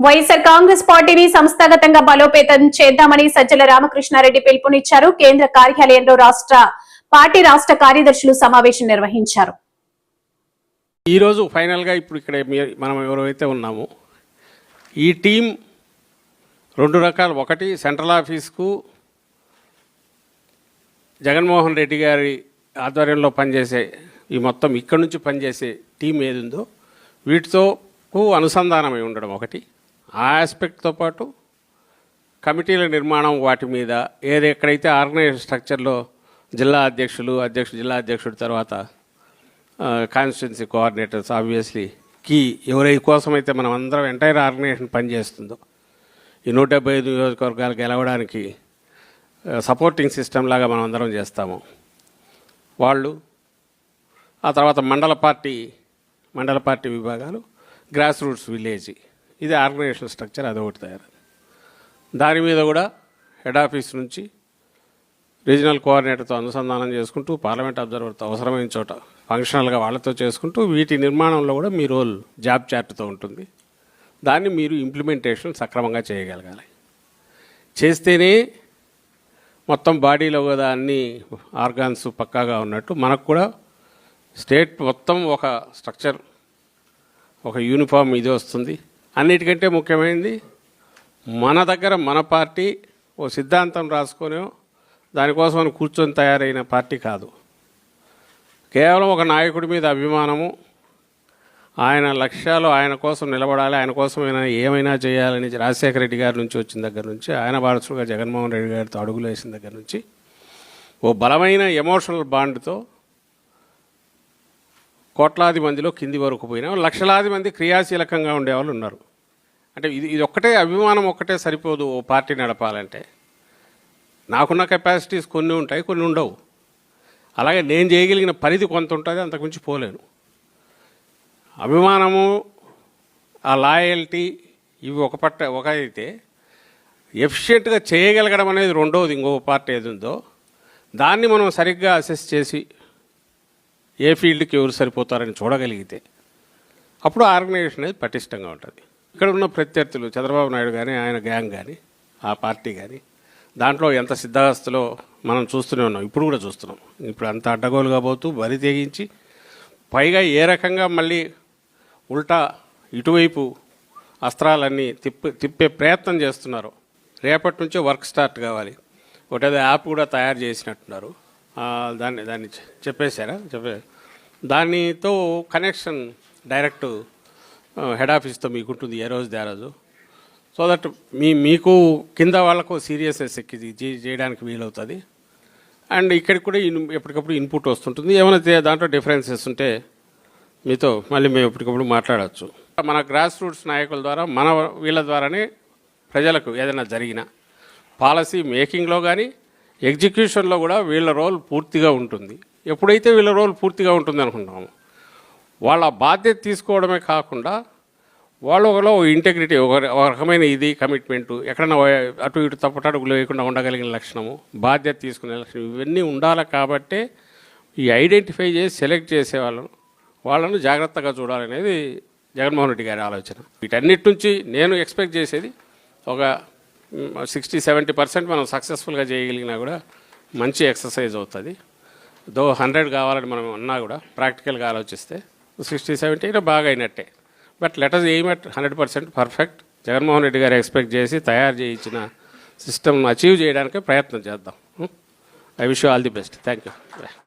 వైఎస్ఆర్ కాంగ్రెస్ పార్టీని సంస్థాగతంగా బలోపేతం చేద్దామని సజ్జల రామకృష్ణారెడ్డి పిలుపునిచ్చారు. కేంద్ర కార్యాలయంలో రాష్ట్ర పార్టీ రాష్ట్ర కార్యదర్శులు సమావేశం నిర్వహించారు. ఈరోజు ఫైనల్గా ఇప్పుడు ఇక్కడ మనం ఎవరైతే ఉన్నామో ఈ టీం రెండు రకాలు. ఒకటి సెంట్రల్ ఆఫీస్కు జగన్మోహన్ రెడ్డి గారి ఆధ్వర్యంలో పనిచేసే ఈ మొత్తం ఇక్కడి నుంచి పనిచేసే టీం ఏది ఉందో వీటితో అనుసంధానమై ఉండడం ఒకటి. ఆ ఆస్పెక్ట్తో పాటు కమిటీల నిర్మాణం వాటి మీద ఏది ఎక్కడైతే ఆర్గనైజ్ స్ట్రక్చర్లో జిల్లా అధ్యక్షులు అధ్యక్షుడు జిల్లా అధ్యక్షుడు తర్వాత కాన్స్టిట్యున్సీ కోఆర్డినేటర్స్ ఆబ్వియస్లీ కీ ఎవరి కోసమైతే మనం అందరం ఎంటైర్ ఆర్గనైజేషన్ పనిచేస్తుందో ఈ నూట డెబ్బై ఐదు నియోజకవర్గాలు గెలవడానికి సపోర్టింగ్ సిస్టమ్ లాగా మనం అందరం చేస్తాము. వాళ్ళు ఆ తర్వాత మండల పార్టీ మండల పార్టీ విభాగాలు గ్రాస్ రూట్స్ విలేజ్ ఇది ఆర్గనైజేషన్ స్ట్రక్చర్ అదొకటి తయారు. దాని మీద కూడా హెడ్ ఆఫీస్ నుంచి రీజనల్ కోఆర్డినేటర్తో అనుసంధానం చేసుకుంటూ పార్లమెంట్ అబ్జర్వర్తో అవసరమైన చోట ఫంక్షనల్గా వాళ్ళతో చేసుకుంటూ వీటి నిర్మాణంలో కూడా మీ రోల్ జాబ్ చార్ట్తో ఉంటుంది. దాన్ని మీరు ఇంప్లిమెంటేషన్ సక్రమంగా చేయగలగాలి. చేస్తేనే మొత్తం బాడీలో కూడా అన్ని ఆర్గాన్స్ పక్కాగా ఉన్నట్టు. మనకు కూడా స్టేట్ మొత్తం ఒక స్ట్రక్చర్ ఒక యూనిఫామ్ ఇది వస్తుంది. అన్నిటికంటే ముఖ్యమైనది మన దగ్గర మన పార్టీ ఓ సిద్ధాంతం రాసుకొని దానికోసం అని కూర్చొని తయారైన పార్టీ కాదు. కేవలం ఒక నాయకుడి మీద అభిమానము ఆయన లక్ష్యాలు ఆయన కోసం నిలబడాలి ఆయన కోసం ఆయన ఏమైనా చేయాలని రాజశేఖర రెడ్డి గారి నుంచి వచ్చిన దగ్గర నుంచి ఆయన వారసుడుగా జగన్మోహన్ రెడ్డి గారితో అడుగులు వేసిన దగ్గర నుంచి ఓ బలమైన ఎమోషనల్ బాండ్తో కోట్లాది మందిలో కింది వరకు పోయినా లక్షలాది మంది క్రియాశీలకంగా ఉండేవాళ్ళు ఉన్నారు. అంటే ఇది ఇది ఒక్కటే అభిమానం ఒక్కటే సరిపోదు ఓ పార్టీ నడపాలంటే. నాకున్న కెపాసిటీస్ కొన్ని ఉంటాయి కొన్ని ఉండవు. అలాగే నేను చేయగలిగిన పరిధి కొంత ఉంటుంది అంతకుమించి పోలేను. అభిమానము ఆ లాయల్టీ ఇవి ఒక పట్ట ఒక అయితే ఎఫిషియెంట్గా చేయగలగడం అనేది రెండవది ఇంకో పార్టీ ఏది ఉందో దాన్ని మనం సరిగ్గా అసెస్ చేసి ఏ ఫీల్డ్కి ఎవరు సరిపోతారని చూడగలిగితే అప్పుడు ఆర్గనైజేషన్ అనేది పటిష్టంగా ఉంటుంది. ఇక్కడ ఉన్న ప్రత్యర్థులు చంద్రబాబు నాయుడు కానీ ఆయన గ్యాంగ్ కానీ ఆ పార్టీ కానీ దాంట్లో ఎంత సిద్ధాస్తులో మనం చూస్తూనే ఉన్నాం. ఇప్పుడు కూడా చూస్తున్నాం. ఇప్పుడు అంత అడ్డగోలుగా పోతూ బరి తెగించి పైగా ఏ రకంగా మళ్ళీ ఉల్టా ఇటువైపు అస్త్రాలన్నీ తిప్పి తిప్పే ప్రయత్నం చేస్తున్నారు రేపటి నుంచే వర్క్ స్టార్ట్ కావాలి. ఒకటేదో యాప్ కూడా తయారు చేసినట్టున్నారు. దాన్ని దాన్ని చెప్పేశారా? చెప్పే దానితో కనెక్షన్ డైరెక్ట్ హెడ్ ఆఫీస్తో మీకు ఉంటుంది ఏ రోజు దే రోజు. సో దట్ మీ మీకు కింద వాళ్ళకు సీరియస్నెస్ ఎక్కి చేయడానికి వీలవుతుంది. అండ్ ఇక్కడికి కూడా ఇన్- ఎప్పటికప్పుడు ఇన్పుట్ వస్తుంటుంది. ఏమైనా దాంట్లో డిఫరెన్సెస్ ఉంటే మీతో మళ్ళీ మేము ఎప్పటికప్పుడు మాట్లాడవచ్చు మన గ్రాస్ రూట్స్ నాయకుల ద్వారా మన వీళ్ళ ద్వారానే ప్రజలకు ఏదైనా జరిగిన పాలసీ మేకింగ్లో కానీ ఎగ్జిక్యూషన్లో కూడా వీళ్ళ రోల్ పూర్తిగా ఉంటుంది. ఎప్పుడైతే వీళ్ళ రోల్ పూర్తిగా ఉంటుంది అనుకుంటాము వాళ్ళ బాధ్యత తీసుకోవడమే కాకుండా వాళ్ళు ఒకలో ఇంటెగ్రిటీ ఒక ఒక రకమైన ఇది కమిట్మెంట్ ఎక్కడన్నా అటు ఇటు తప్పటడుగులు వేయకుండా ఉండగలిగిన లక్షణము బాధ్యత తీసుకునే లక్షణం ఇవన్నీ ఉండాలి కాబట్టే ఈ ఐడెంటిఫై చేసి సెలెక్ట్ చేసే వాళ్ళను వాళ్ళను జాగ్రత్తగా చూడాలనేది జగన్మోహన్ రెడ్డి గారి ఆలోచన. వీటన్నిటి నుంచి నేను ఎక్స్పెక్ట్ చేసేది ఒక సిక్స్టీ సెవెంటీ పర్సెంట్ మనం సక్సెస్ఫుల్గా చేయగలిగినా కూడా మంచి ఎక్సర్సైజ్ అవుతుంది. దో హండ్రెడ్ కావాలని మనం అన్నా కూడా ప్రాక్టికల్గా ఆలోచిస్తే సిక్స్టీ సెవెంటీ బాగా అయినట్టే. But letters aim at hundred percent perfect. Jaganmohan Reddy గారు ఎక్స్పెక్ట్ చేసి తయారు చేయించిన సిస్టమ్ అచీవ్ చేయడానికి ప్రయత్నం చేద్దాం. I wish all the best. Thank you.